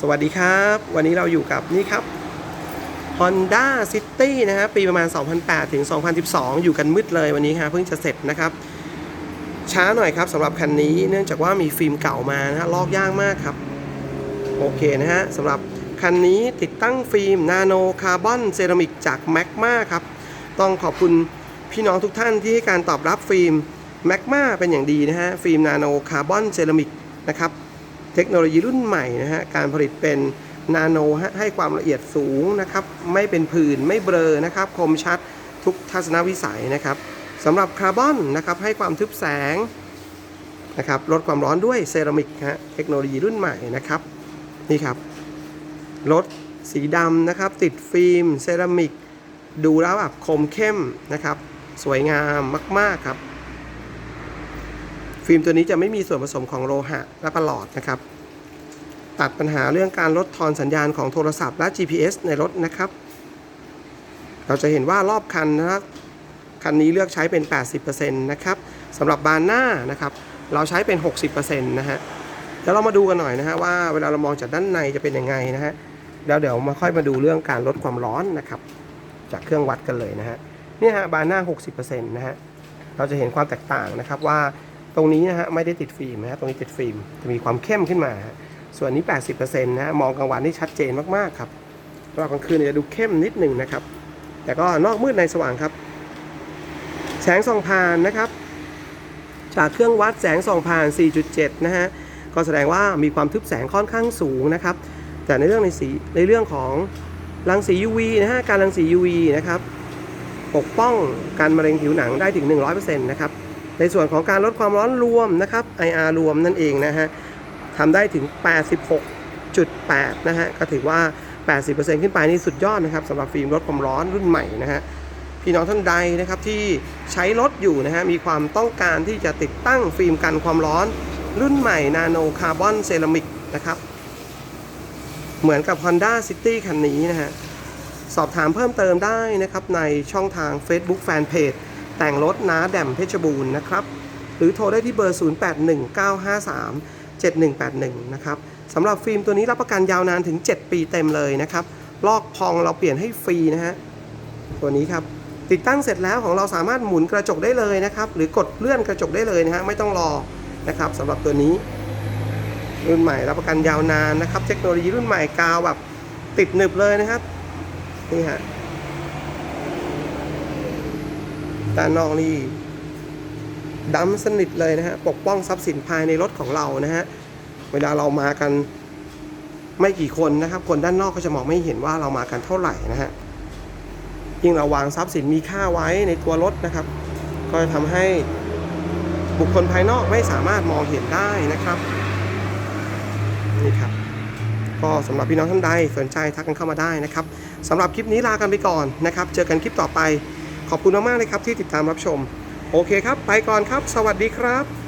สวัสดีครับ วันนี้เราอยู่กับนี่ครับ Honda City นะฮะปีประมาณ 2008 ถึง 2012 อยู่กันมืดเลยวันนี้ฮะเพิ่งจะเสร็จนะครับ ช้าหน่อยครับสำหรับคันนี้เนื่องจากว่ามีฟิล์มเก่ามานะฮะลอกยากมากครับ โอเคนะฮะสำหรับคันนี้ติดตั้งฟิล์มนาโนคาร์บอนเซรามิกจากแมกมาครับ ต้องขอบคุณพี่น้องทุกท่านที่ให้การตอบรับฟิล์มแมกมาเป็นอย่างดีนะฮะฟิล์มนาโนคาร์บอนเซรามิกนะครับ เทคโนโลยีรุ่นใหม่นะฮะการผลิตเป็นนาโนฮะให้ความละเอียดสูงนะครับไม่เป็นผื่นไม่เบลอนะครับคมชัดทุกทัศนวิสัยนะครับสำหรับคาร์บอนนะครับให้ความทึบแสงนะครับลดความร้อนด้วยเซรามิกฮะเทคโนโลยีรุ่นใหม่นะครับนี่ครับรถสีดำนะครับติดฟิล์มเซรามิก ดูแล้วแบบคมเข้มนะครับ สวยงามมาก ๆ ครับ ฟิล์มตัวนี้จะไม่มีส่วนผสมของโลหะและประหลอดนะครับ ตัดปัญหาเรื่องการลดทอนสัญญาณของโทรศัพท์และ GPS ในรถนะครับ เราจะเห็นว่ารอบคันนะครับคันนี้เลือกใช้เป็น 80%นะครับสำหรับบานหน้านะครับ เราใช้เป็น 60%นะฮะเดี๋ยวเรามาดูกันหน่อยนะฮะว่าเวลาเรามองจากด้านในจะเป็นยังไงนะฮะแล้วเดี๋ยวมาค่อยมาดูเรื่องการลดความร้อนนะครับ จากเครื่องวัดกันเลยนะฮะนี่ฮะบานหน้า 60%นะฮะเราจะเห็นความแตกต่างนะครับว่า ตรงนี้นะฮะไม่ได้ติดฟิล์มนะฮะตรงนี้ติดฟิล์มจะมีความเข้มขึ้นมา ส่วนนี้ 80%นะฮะมองกลางวันนี่ชัดเจนมากๆครับรอบกลางคืนจะดูเข้มนิดหนึ่งนะครับ แต่ก็นอกมืดในสว่างครับ แสงส่องผ่านนะครับ จากเครื่องวัดแสงส่องผ่าน 4.7 นะฮะก็แสดงว่ามีความทึบแสงค่อนข้างสูงนะครับ แต่ในเรื่องในสีในเรื่องของรังสี UV นะฮะการรังสี UV นะครับ ปกป้องการมะเร็งผิวหนังได้ถึง 100%นะครับ ในส่วนของการลดความร้อนรวมนะครับ IR รวมนั่นเองนะฮะทำได้ถึง 86.8 นะฮะ ก็ถือว่า 80%ขึ้นไปนี่สุดยอดนะครับสำหรับฟิล์มลดความร้อนรุ่นใหม่นะฮะ พี่น้องท่านใดนะครับที่ใช้รถอยู่นะฮะ มีความต้องการที่จะติดตั้งฟิล์มกันความร้อนรุ่นใหม่นาโนคาร์บอนเซรามิกนะครับ เหมือนกับ Honda City คันนี้นะฮะ สอบถามเพิ่มเติมได้นะครับในช่องทาง Facebook Fanpage แต่งรถนาแดมเพชรบูรณ์นะครับ หรือโทรได้ที่เบอร์ 0819537181 นะครับสำหรับฟิล์มตัวนี้รับประกันยาวนานถึง 7 ปีเต็มเลยนะครับ ลอกพองเราเปลี่ยนให้ฟรีนะฮะ ตัวนี้ครับ ติดตั้งเสร็จแล้วของเราสามารถหมุนกระจกได้เลยนะครับ หรือกดเลื่อนกระจกได้เลยนะฮะ ไม่ต้องรอนะครับสำหรับตัวนี้ รุ่นใหม่รับประกันยาวนานนะครับ เทคโนโลยีรุ่นใหม่กาวแบบติดหนึบเลยนะครับ นี่ฮะ ด้านนอกนี่ดำสนิทเลยนะฮะปกป้องทรัพย์สินภายในรถของเรานะฮะเวลาเรามากันไม่กี่คนนะครับ คนด้านนอกก็จะมองไม่เห็นว่าเรามากันเท่าไหร่นะฮะยิ่งเราวางทรัพย์สินมีค่าไว้ในตัวรถนะครับ ก็จะทำให้บุคคลภายนอกไม่สามารถมองเห็นได้นะครับนี่ครับ ก็สำหรับพี่น้องท่านใดสนใจทักกันเข้ามาได้นะครับสำหรับคลิปนี้ลากันไปก่อนนะครับ เจอกันคลิปต่อไป ขอบคุณมากๆเลยครับที่ติดตามรับชม โอเคครับ ไปก่อนครับ สวัสดีครับ